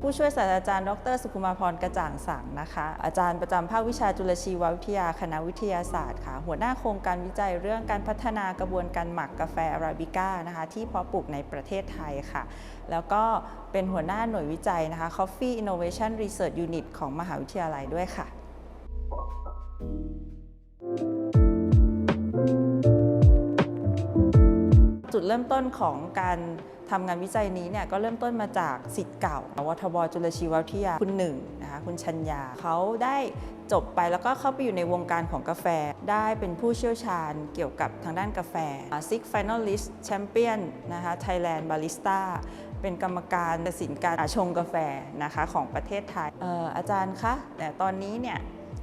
ผู้ช่วยศาสตราจารย์ ดร สุขุมาพรกระจ่างสังนะคะ อาจารย์ประจำภาควิชาจุลชีววิทยาคณะวิทยาศาสตร์ค่ะ หัวหน้าโครงการวิจัยเรื่องการพัฒนากระบวนการหมักกาแฟอาราบิก้านะคะ ที่เพาะปลูกในประเทศไทยค่ะ แล้วก็เป็นหัวหน้าหน่วยวิจัยนะคะ Coffee Innovation Research Unit ของมหาวิทยาลัยด้วยค่ะจุดเริ่มต้นของการ ทำงานวิจัยนี้เนี่ยก็เริ่มต้นมาจากสิทธิ์เก่าวัทบจุลชีววิทยาคุณหนึ่งนะคะคุณชัญญาเขาได้จบไปแล้วก็เข้าไปอยู่ในวงการของกาแฟ ได้เป็นผู้เชี่ยวชาญเกี่ยวกับทางด้านกาแฟ Six Finalist Champion นะคะ Thailand Barista เป็นกรรมการตัดสินการชงกาแฟนะคะของประเทศไทยอออาจารย์คะแต่ตอนนี้เนี่ย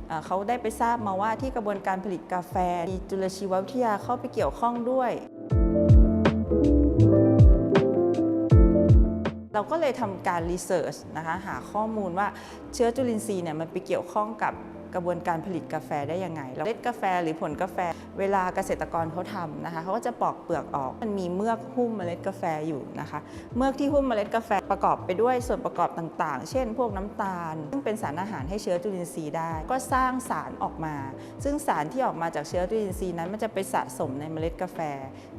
เอ่อเขาได้ไปทราบมาว่าที่กระบวนการผลิตกาแฟมีจุลชีววิทยาเข้าไปเกี่ยวข้องด้วย เราก็เลยทำการรีเสิร์ชนะคะหาข้อมูลว่าเชื้อจุลินทรีย์เนี่ยมันไปเกี่ยวข้องกับ กระบวนการผลิตกาแฟได้ยังไงเมล็ดกาแฟหรือผลกาแฟ เวลาเกษตรกรเขาทำนะคะเขาก็จะปอกเปลือกออกมันมีเมือกหุ้มเมล็ดกาแฟอยู่นะคะเมือกที่หุ้มเมล็ดกาแฟประกอบไปด้วยส่วนประกอบต่างๆ เช่น พวกน้ำตาล ซึ่งเป็นสารอาหารให้เชื้อจุลินทรีย์ได้ ก็สร้างสารออกมา ซึ่งสารที่ออกมาจากเชื้อจุลินทรีย์นั้นมันจะไปสะสมในเมล็ดกาแฟ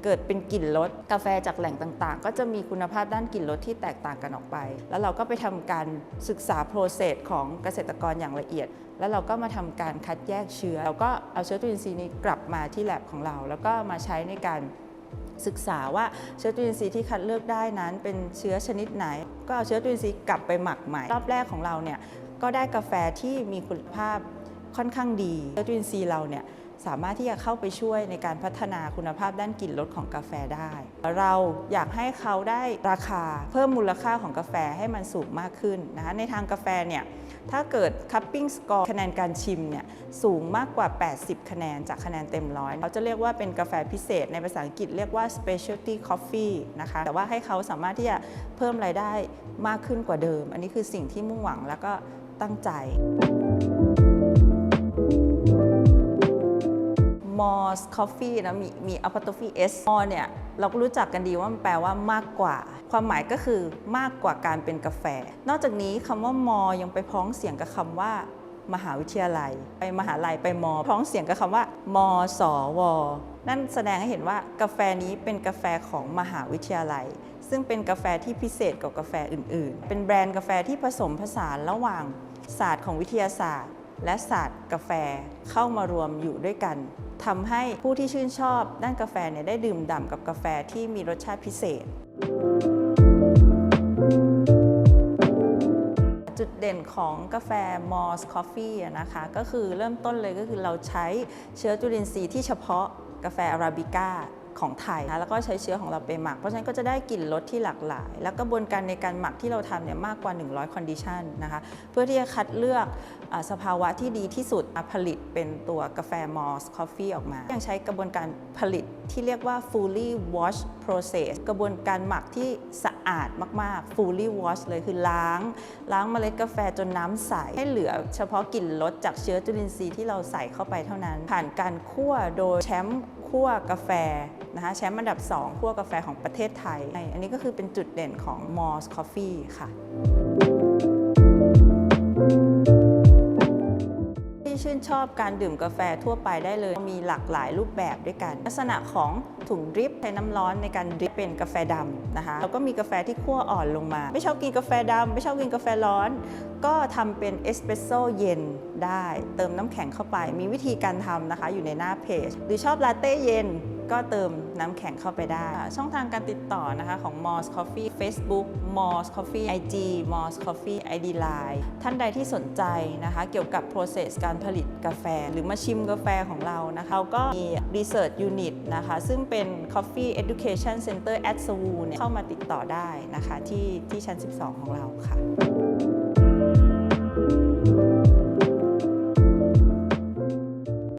เกิดเป็นกลิ่นรสกาแฟจากแหล่งต่างๆ ก็จะมีคุณภาพด้านกลิ่นรสที่แตกต่างกันออกไป แล้วเราก็ไปทำการศึกษาโปรเซสของเกษตรกรอย่างละเอียด แล้วเราก็มาทำการคัดแยกเชื้อ เราก็เอาเชื้อจุลินทรีย์นี้กลับมาที่แลบของเรา แล้วก็มาใช้ในการศึกษาว่าเชื้อจุลินทรีย์ที่คัดเลือกได้นั้น เป็นเชื้อชนิดไหน ก็เอาเชื้อจุลินทรีย์กลับไปหมักใหม่รอบแรกของเราเนี่ยก็ได้กาแฟที่มีคุณภาพค่อนข้างดีเชื้อจุลินทรีย์เราเนี่ย สามารถที่จะเข้าไปช่วยในการพัฒนาคุณภาพด้านกลิ่นรสของกาแฟได้ เราอยากให้เขาได้ราคาเพิ่มมูลค่าของกาแฟให้มันสูงมากขึ้นนะคะในทางกาแฟเนี่ยถ้าเกิด cupping score คะแนนการชิมเนี่ยสูงมากกว่า 80 คะแนนจากคะแนนเต็มร้อยเขาจะเรียกว่าเป็นกาแฟพิเศษ ในภาษาอังกฤษเรียกว่า specialty coffee นะคะแต่ว่าให้เขาสามารถที่จะเพิ่มรายได้มากขึ้นกว่าเดิม อันนี้คือสิ่งที่มุ่งหวังแล้วก็ตั้งใจ มอสคอฟฟี่นะมีมีอัปโตฟีเอสมอเนี่ยเราก็รู้จักกันดีว่ามันแปลว่ามากกว่า ความหมายก็คือมากกว่าการเป็นกาแฟ นอกจากนี้คำว่ามอยังไปพ้องเสียงกับคำว่ามหาวิทยาลัย ไปมหาลัยไปมอ พ้องเสียงกับคำว่ามสว นั่นแสดงให้เห็นว่ากาแฟนี้เป็นกาแฟของมหาวิทยาลัย ซึ่งเป็นกาแฟที่พิเศษกว่ากาแฟอื่น ๆ เป็นแบรนด์กาแฟที่ผสมผสานระหว่างศาสตร์ของวิทยาศาสตร์ และศาสตร์กาแฟเข้ามารวมอยู่ด้วยกัน ทำให้ผู้ที่ชื่นชอบด้านกาแฟเนี่ยได้ดื่มด่ำกับกาแฟที่มีรสชาติพิเศษ จุดเด่นของกาแฟมอสคอฟฟี่นะคะ ก็คือเริ่มต้นเลยก็คือเราใช้เชื้อจุลินทรีย์ที่เฉพาะกาแฟอาราบิก้า ของไทยนะแล้วก็ใช้เชื้อของเราไปหมัก เพราะฉะนั้นก็จะได้กลิ่นรสที่หลากหลาย แล้วกระบวนการในการหมักที่เราทำเนี่ยมากกว่า 100คอนดิชันนะคะเพื่อที่จะคัดเลือกอสภาวะที่ดีที่สุดมาผลิตเป็นตัวกาแฟมอสคอฟฟี่ออกมา ยังใช้กระบวนการผลิตที่เรียกว่า fully wash process กระบวนการหมักที่สะอาดมาก ๆ fully wash เลยคือล้าง ล้างเมล็ดกาแฟจนน้ำใส ให้เหลือเฉพาะกลิ่นรสจากเชื้อจุลินทรีย์ที่เราใส่เข้าไปเท่านั้น ผ่านการคั่วโดยแชมป์ คั่วกาแฟนะคะแชมป์อันดับ 2 คั่วกาแฟของประเทศไทย อันนี้ก็คือเป็นจุดเด่นของ m o s Coffee ค่ะ ที่ชื่นชอบการดื่มกาแฟทั่วไปได้เลย มีหลากหลายรูปแบบด้วยกัน ลักษณะของถุงดริปใช้น้ำร้อนในการดริปเป็นกาแฟดำนะคะแล้วก็มีกาแฟที่คั่วอ่อนลงมา ไม่ชอบกินกาแฟดำไม่ชอบกินกาแฟร้อน ก็ทำเป็นเอสเปรสโซ่เย็นได้ เติมน้ำแข็งเข้าไป มีวิธีการทำนะคะอยู่ในหน้าเพจ หรือชอบลาเต้เย็น ก็เติมน้ำแข็งเข้าไปได้ ช่องทางการติดต่อนะคะของ Moss Coffee Facebook Moss Coffee IG Moss Coffee ID Line ท่านใดที่สนใจนะคะเกี่ยวกับ process การผลิตกาแฟ หรือมาชิมกาแฟของเรานะคะเราก็มี Research Unit นะคะซึ่งเป็น Coffee Education Center at s w o เนี่ยเข้ามาติดต่อได้นะคะที่ที่ชั้น 12 ของเราค่ะ